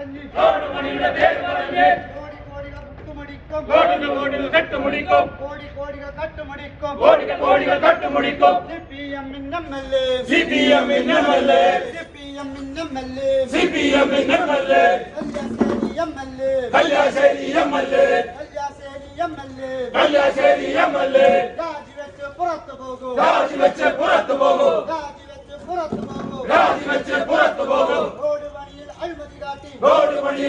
പറഞ്ഞ് റോഡ് പണിയുടെ പേര് പറഞ്ഞ് കോടി കോടികൾ മുട്ടുമടിക്കും A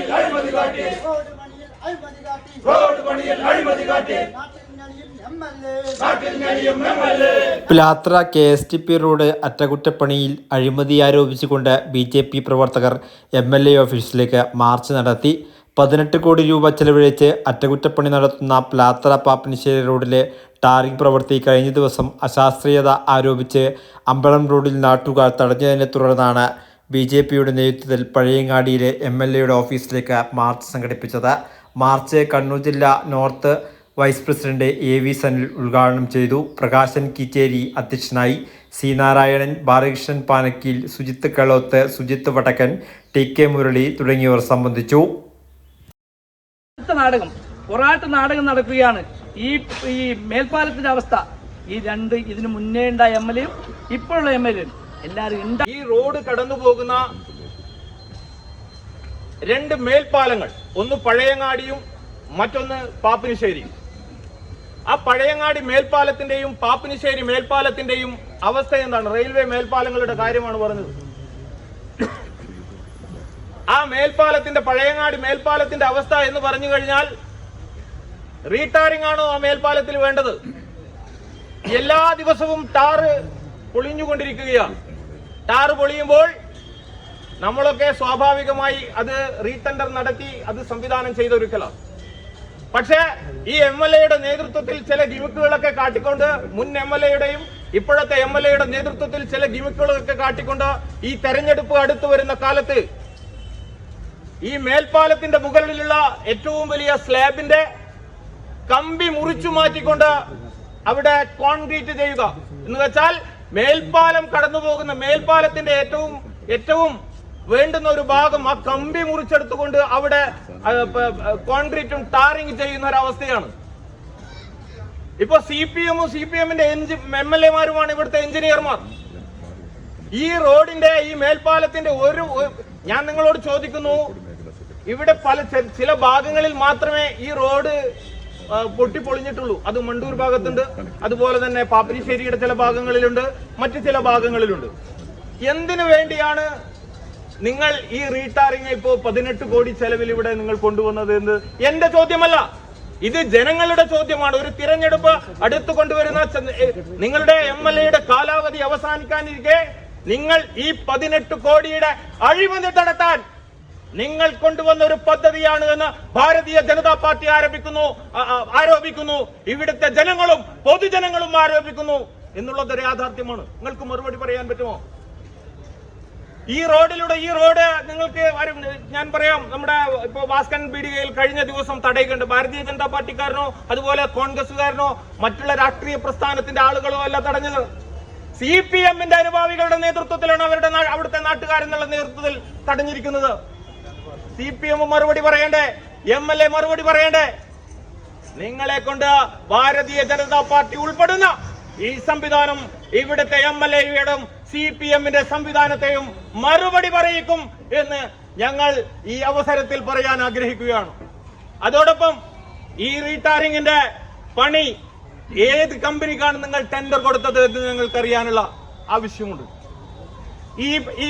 Pilathara K S T P road അറ്റകുറ്റപ്പണിയിൽ അഴിമതി ആരോപിച്ചുകൊണ്ട് ബി ജെ പി പ്രവർത്തകർ എം എൽ എ ഓഫീസിലേക്ക് മാർച്ച് നടത്തി. പതിനെട്ട് കോടി രൂപ ചെലവഴിച്ച് അറ്റകുറ്റപ്പണി നടത്തുന്ന പ്ലാത്ര പാപ്പനശ്ശേരി റോഡിലെ ടാറിംഗ് പ്രവൃത്തി കഴിഞ്ഞ ദിവസം അശാസ്ത്രീയത ആരോപിച്ച് അമ്പലം റോഡിൽ നാട്ടുകാർ തടഞ്ഞതിനെ തുടർന്നാണ് ബി ജെ പിയുടെ നേതൃത്വത്തിൽ പഴയങ്ങാടിയിലെ എം എൽ എയുടെ ഓഫീസിലേക്ക് മാർച്ച് സംഘടിപ്പിച്ചത്. മാർച്ച് കണ്ണൂർ ജില്ല north vice president A V Sanil ഉദ്ഘാടനം ചെയ്തു. പ്രകാശൻ കിച്ചേരി അധ്യക്ഷനായി. C Narayanan Balakrishnan Panakkeel Sujith Kaloth Sujith Vadakkan T K Murali തുടങ്ങിയവർ സംബന്ധിച്ചു. നാടകം പൊറാട്ട് നാടകം നടക്കുകയാണ്. ഈ ഈ മേൽപ്പാലത്തിന്റെ അവസ്ഥ. ഈ രണ്ട് ഇതിനു മുന്നേ ഉണ്ടായ എം എൽ എയും ഇപ്പോഴുള്ള എം എൽ എയും. എല്ലാവരും ഈ റോഡ് കടന്നു പോകുന്ന രണ്ട് മേൽപ്പാലങ്ങൾ ഒന്ന് പഴയങ്ങാടിയും മറ്റൊന്ന് പാപ്പിനിശ്ശേരിയും. ആ പഴയങ്ങാടി മേൽപ്പാലത്തിന്റെയും പാപ്പിനിശ്ശേരി മേൽപ്പാലത്തിന്റെയും അവസ്ഥ എന്താണ്? റെയിൽവേ മേൽപ്പാലങ്ങളുടെ കാര്യമാണ് പറഞ്ഞത്. ആ മേൽപ്പാലത്തിന്റെ പഴയങ്ങാടി മേൽപ്പാലത്തിന്റെ അവസ്ഥ എന്ന് പറഞ്ഞു കഴിഞ്ഞാൽ റീടാറിംഗ് ആണോ ആ മേൽപ്പാലത്തിൽ വേണ്ടത്? എല്ലാ ദിവസവും ടാറ് പൊളിഞ്ഞുകൊണ്ടിരിക്കുകയാണ്. ടാറ് പൊളിയുമ്പോൾ നമ്മളൊക്കെ സ്വാഭാവികമായി അത് റീടെൻഡർ നടത്തി അത് സംവിധാനം ചെയ്തൊരുക്കലാണ്. പക്ഷേ ഈ എം എൽ എയുടെ നേതൃത്വത്തിൽ ചില ഗിമിക്കുകളൊക്കെ കാട്ടിക്കൊണ്ട് മുൻ എം എൽ എയുടെയും ഇപ്പോഴത്തെ എം എൽ എയുടെ നേതൃത്വത്തിൽ ചില ഗിമിക്കുകളൊക്കെ കാട്ടിക്കൊണ്ട് ഈ തെരഞ്ഞെടുപ്പ് അടുത്തു വരുന്ന കാലത്ത് ഈ മേൽപ്പാലത്തിന്റെ മുകളിലുള്ള ഏറ്റവും വലിയ സ്ലാബിന്റെ കമ്പി മുറിച്ചു മാറ്റിക്കൊണ്ട് അവിടെ കോൺക്രീറ്റ് ചെയ്യുക. എന്ന് വെച്ചാൽ മേൽപ്പാലം കടന്നു പോകുന്ന മേൽപ്പാലത്തിന്റെ ഏറ്റവും ഏറ്റവും വേണ്ടുന്ന ഒരു ഭാഗം ആ കമ്പി മുറിച്ചെടുത്തുകൊണ്ട് അവിടെ കോൺക്രീറ്റും ടാറിങ് ചെയ്യുന്ന ഒരവസ്ഥയാണ് ഇപ്പൊ സി പി എമ്മും സി പി എമ്മിന്റെ എം എൽ എമാരുമാണ് ഇവിടുത്തെ എഞ്ചിനീയർമാർ. ഈ റോഡിന്റെ ഈ മേൽപ്പാലത്തിന്റെ ഒരു ഞാൻ നിങ്ങളോട് ചോദിക്കുന്നു ഇവിടെ പല ചില ഭാഗങ്ങളിൽ മാത്രമേ ഈ റോഡ് പൊട്ടിപ്പൊളിഞ്ഞിട്ടുള്ളൂ. അത് മണ്ടൂർ ഭാഗത്തുണ്ട്. അതുപോലെ തന്നെ പാപ്പരിശ്ശേരിയുടെ ചില ഭാഗങ്ങളിലുണ്ട്. മറ്റ് ചില ഭാഗങ്ങളിലുണ്ട്. എന്തിനു വേണ്ടിയാണ് നിങ്ങൾ ഈ റീടാറിങ് ഇപ്പോ പതിനെട്ട് കോടി ചെലവിൽ ഇവിടെ നിങ്ങൾ കൊണ്ടുവന്നത് എന്ന്? എന്റെ ചോദ്യമല്ല. ഇത് ജനങ്ങളുടെ ചോദ്യമാണ്. ഒരു തിരഞ്ഞെടുപ്പ് അടുത്തു കൊണ്ടുവരുന്ന നിങ്ങളുടെ എം എൽ എയുടെ കാലാവധി അവസാനിക്കാനിരിക്കെ നിങ്ങൾ ഈ പതിനെട്ട് കോടിയുടെ അഴിമതി നടത്താൻ നിങ്ങൾ കൊണ്ടുവന്ന ഒരു പദ്ധതിയാണ് എന്ന് ഭാരതീയ ജനതാ പാർട്ടി ആരോപിക്കുന്നു ആരോപിക്കുന്നു. ഇവിടുത്തെ ജനങ്ങളും പൊതുജനങ്ങളും ആരോപിക്കുന്നു എന്നുള്ളത് ഒരു യാഥാർത്ഥ്യമാണ്. നിങ്ങൾക്ക് മറുപടി പറയാൻ പറ്റുമോ? ഈ റോഡിലൂടെ ഈ റോഡ് നിങ്ങൾക്ക് ഞാൻ പറയാം നമ്മുടെ ഇപ്പൊ ഭാസ്കരൻ പീഡികയിൽ കഴിഞ്ഞ ദിവസം തടയുകയുണ്ട്. ഭാരതീയ ജനതാ പാർട്ടിക്കാരനോ അതുപോലെ കോൺഗ്രസുകാരനോ മറ്റുള്ള രാഷ്ട്രീയ പ്രസ്ഥാനത്തിന്റെ ആളുകളോ അല്ല തടഞ്ഞത്. സി പി എമ്മിന്റെ അനുഭാവികളുടെ നേതൃത്വത്തിലാണ് അവരുടെ അവിടുത്തെ നാട്ടുകാരെന്നുള്ള നേതൃത്വത്തിൽ തടഞ്ഞിരിക്കുന്നത്. സി പി എം മറുപടി പറയണ്ടേ? എം എൽ എ മറുപടി പറയണ്ടേ? നിങ്ങളെ കൊണ്ട് ഭാരതീയ ജനതാ പാർട്ടി ഉൾപ്പെടുന്ന ഈ സംവിധാനം ഇവിടുത്തെ എം എൽ എയുടെയും സി പി എമ്മിന്റെ സംവിധാനത്തെയും മറുപടി പറയിക്കും എന്ന് ഞങ്ങൾ ഈ അവസരത്തിൽ പറയാൻ ആഗ്രഹിക്കുകയാണ്. അതോടൊപ്പം ഈ റീടാറിംഗിന്റെ പണി ഏത് കമ്പനിക്കാണ് നിങ്ങൾ ടെൻഡർ കൊടുത്തത് എന്ന് ഞങ്ങൾക്ക് അറിയാനുള്ള ആവശ്യമുണ്ട് ഈ ഈ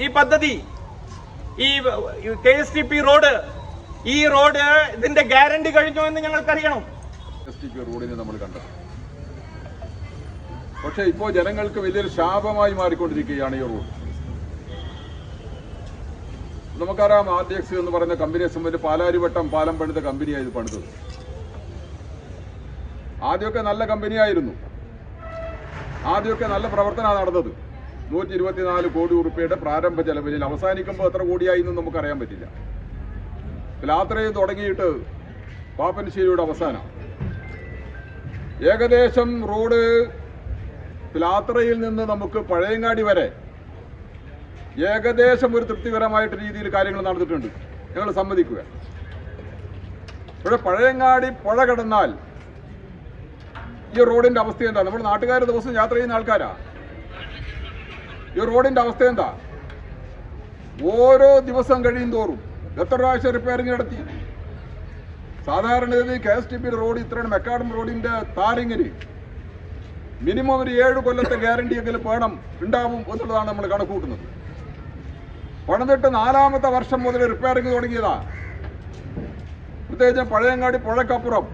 ഈ- പദ്ധതി ഈ K S T P road ഈ റോഡ് ഇതിന്റെ ഗ്യാരണ്ടി കഴിഞ്ഞോ എന്ന് ഞങ്ങൾക്കറിയണം. റോഡിനെ നമ്മൾ കണ്ടത്. പക്ഷെ ഇപ്പോ ജനങ്ങൾക്ക് വലിയൊരു ശാപമായി മാറിക്കൊണ്ടിരിക്കുകയാണ് ഈ റോഡ്. നമുക്കറിയാം ആർ ഡി എക്സ് എന്ന് പറയുന്ന കമ്പനിയെ സംബന്ധിച്ച് പാലാരിവട്ടം പാലം പണിത കമ്പനിയാണ് ഇത് പണിതത്. ആദ്യമൊക്കെ നല്ല കമ്പനിയായിരുന്നു. ആദ്യമൊക്കെ നല്ല പ്രവർത്തനമാണ് നടന്നത്. നൂറ്റി ഇരുപത്തിനാല് കോടി ഉറുപ്പിയുടെ പ്രാരംഭ ചെലവിൽ അവസാനിക്കുമ്പോൾ എത്ര കോടിയായി എന്ന് നമുക്കറിയാൻ പറ്റില്ല. യാത്രയിൽ തുടങ്ങിയിട്ട് പാപ്പൻശ്ശേരിയുടെ അവസാനം. ഏകദേശം റോഡ് പ്ലാത്രയിൽ നിന്ന് നമുക്ക് പഴയങ്ങാടി വരെ ഏകദേശം ഒരു തൃപ്തികരമായിട്ട് രീതിയിൽ കാര്യങ്ങൾ നടന്നിട്ടുണ്ട്. ഞങ്ങൾ സമ്മതിക്കുക. ഇവിടെ പഴയങ്ങാടി പുഴ കടന്നാൽ ഈ റോഡിന്റെ അവസ്ഥ എന്താ നമ്മുടെ നാട്ടുകാർ ദിവസം യാത്ര ചെയ്യുന്ന ആൾക്കാരാ. ഈ റോഡിന്റെ അവസ്ഥ എന്താ? ഓരോ ദിവസം കഴിയും തോറും എത്ര പ്രാവശ്യം റിപ്പയറിംഗ് നടത്തി? സാധാരണഗതി കെ എസ് ടി റോഡ് ഇത്രയാണ് മെക്കാഡം റോഡിന്റെ താരിങ്ങിന് മിനിമം ഒരു ഏഴ് കൊല്ലത്തെ ഗ്യാരണ്ടി എങ്കിലും വേണം ഉണ്ടാവും എന്നുള്ളതാണ് നമ്മൾ കണക്ക് കൂട്ടുന്നത് പണിതിട്ട് നാലാമത്തെ വർഷം മുതൽ റിപ്പയറിംഗ് തുടങ്ങിയതാ. പ്രത്യേകിച്ച് പഴയങ്ങാടി പുഴക്കപ്പുറം